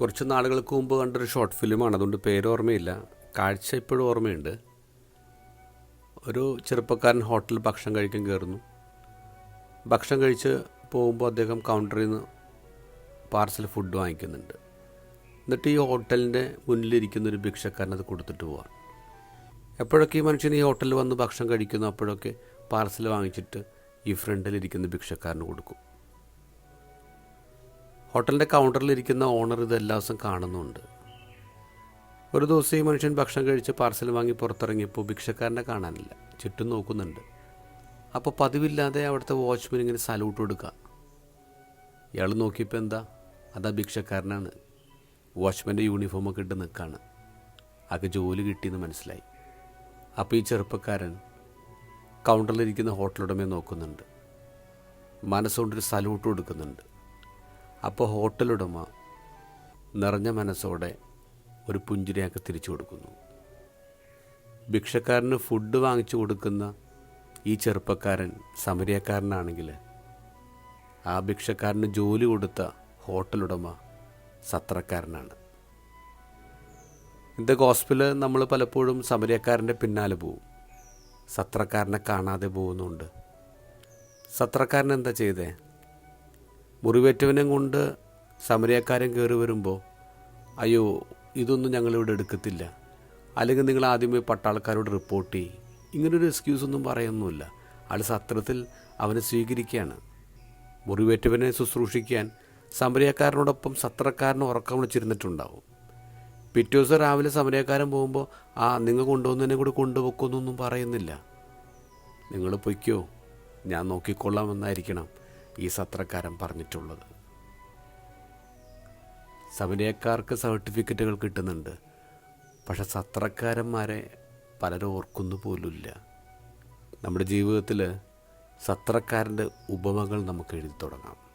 കുറച്ച് നാളുകൾക്ക് മുമ്പ് കണ്ടൊരു ഷോർട്ട് ഫിലിമാണ് അതുകൊണ്ട് പേര് ഓർമ്മയില്ല. കാഴ്ച ഇപ്പോഴും ഓർമ്മയുണ്ട്. ഒരു ചെറുപ്പക്കാരൻ ഹോട്ടലിൽ ഭക്ഷണം കഴിക്കാൻ കയറുന്നു. ഭക്ഷണം കഴിച്ച് പോകുമ്പോൾ അദ്ദേഹം കൗണ്ടറിൽ നിന്ന് പാർസൽ ഫുഡ് വാങ്ങിക്കുന്നുണ്ട്. എന്നിട്ട് ഈ ഹോട്ടലിന്റെ മുന്നിലിരിക്കുന്ന ഒരു ഭിക്ഷക്കാരൻ അത് കൊടുത്തിട്ട് പോവാം. എപ്പോഴൊക്കെ ഈ മനുഷ്യൻ ഈ ഹോട്ടലിൽ വന്ന് ഭക്ഷണം കഴിക്കുന്നു അപ്പോഴൊക്കെ പാർസൽ വാങ്ങിച്ചിട്ട് ഈ ഫ്രണ്ടിലിരിക്കുന്ന ഭിക്ഷക്കാരന് കൊടുക്കും. ഹോട്ടലിന്റെ കൗണ്ടറിലിരിക്കുന്ന ഓണർ ഇത് എല്ലാ ദിവസം കാണുന്നുണ്ട്. ഒരു ദിവസം ഈ മനുഷ്യൻ ഭക്ഷണം കഴിച്ച് പാർസൽ വാങ്ങി പുറത്തിറങ്ങിയപ്പോൾ ഭിക്ഷക്കാരനെ കാണാനില്ല. ചുറ്റും നോക്കുന്നുണ്ട്. അപ്പോൾ പതിവില്ലാതെ അവിടുത്തെ വാച്ച്മാൻ ഇങ്ങനെ സല്യൂട്ട് കൊടുക്കുക. ഇയാൾ നോക്കിയപ്പോൾ എന്താ? അതാ ഭിക്ഷക്കാരനാണ്. വാച്ച്മാന്റെ യൂണിഫോമൊക്കെ ഇട്ട് നിൽക്കുകയാണ് ആകെ ജോലി കിട്ടിയെന്ന് മനസ്സിലായി. അപ്പോൾ ഈ ചെറുപ്പക്കാരൻ കൗണ്ടറിലിരിക്കുന്ന ഹോട്ടലുടമയെ നോക്കുന്നുണ്ട്. മനസ്സുകൊണ്ടൊരു സല്യൂട്ട് കൊടുക്കുന്നുണ്ട്. അപ്പോൾ ഹോട്ടലുടമ നിറഞ്ഞ മനസ്സോടെ ഒരു പുഞ്ചിരിയൊക്കെ തിരിച്ചു കൊടുക്കുന്നു. ഭിക്ഷക്കാരന് ഫുഡ് വാങ്ങിച്ചു കൊടുക്കുന്ന ഈ ചെറുപ്പക്കാരൻ സമരിയക്കാരനാണെങ്കിൽ ആ ഭിക്ഷക്കാരന് ജോലി കൊടുത്ത ഹോട്ടലുടമ സത്രക്കാരനാണ്. ഇന്ത്യ ഗോസ്പിൽ നമ്മൾ പലപ്പോഴും സമരിയക്കാരന്റെ പിന്നാലെ പോവും. സത്രക്കാരനെ കാണാതെ പോകുന്നുണ്ട്. സത്രക്കാരൻ എന്താ ചെയ്തേ? മുറിവേറ്റവനെ കൊണ്ട് സമരക്കാരൻ കയറി വരുമ്പോൾ അയ്യോ ഇതൊന്നും ഞങ്ങളിവിടെ എടുക്കത്തില്ല. അല്ലെങ്കിൽ നിങ്ങൾ ആദ്യമേ പട്ടാളക്കാരോട് റിപ്പോർട്ട് ചെയ്യും. ഇങ്ങനൊരു എക്സ്ക്യൂസ് ഒന്നും പറയുന്നില്ല ആൾ സത്രത്തിൽ അവനെ സ്വീകരിക്കുകയാണ്. മുറിവേറ്റവനെ ശുശ്രൂഷിക്കാൻ സമരക്കാരനോടൊപ്പം സത്രക്കാരനെ ഉറക്കം വിളിച്ചിരുന്നിട്ടുണ്ടാവും. പിറ്റേ ദിവസം രാവിലെ സമരക്കാരൻ പോകുമ്പോൾ ആ നിങ്ങൾ കൊണ്ടുവന്നതിനെ കൂടി കൊണ്ടുപോക്കുന്നൊന്നും പറയുന്നില്ല. നിങ്ങൾ പൊയ്ക്കോ. ഞാൻ നോക്കിക്കൊള്ളാമെന്നായിരിക്കണം. ഈ സത്രക്കാരൻ പറഞ്ഞിട്ടുള്ളത്. സമരക്കാർക്ക് സർട്ടിഫിക്കറ്റുകൾ കിട്ടുന്നുണ്ട്. പക്ഷെ സത്രക്കാരന്മാരെ പലരും ഓർക്കുന്നു പോലുമില്ല. നമ്മുടെ ജീവിതത്തിൽ സത്രക്കാരന്റെ ഉപമകൾ നമുക്ക് എഴുതി തുടങ്ങാം.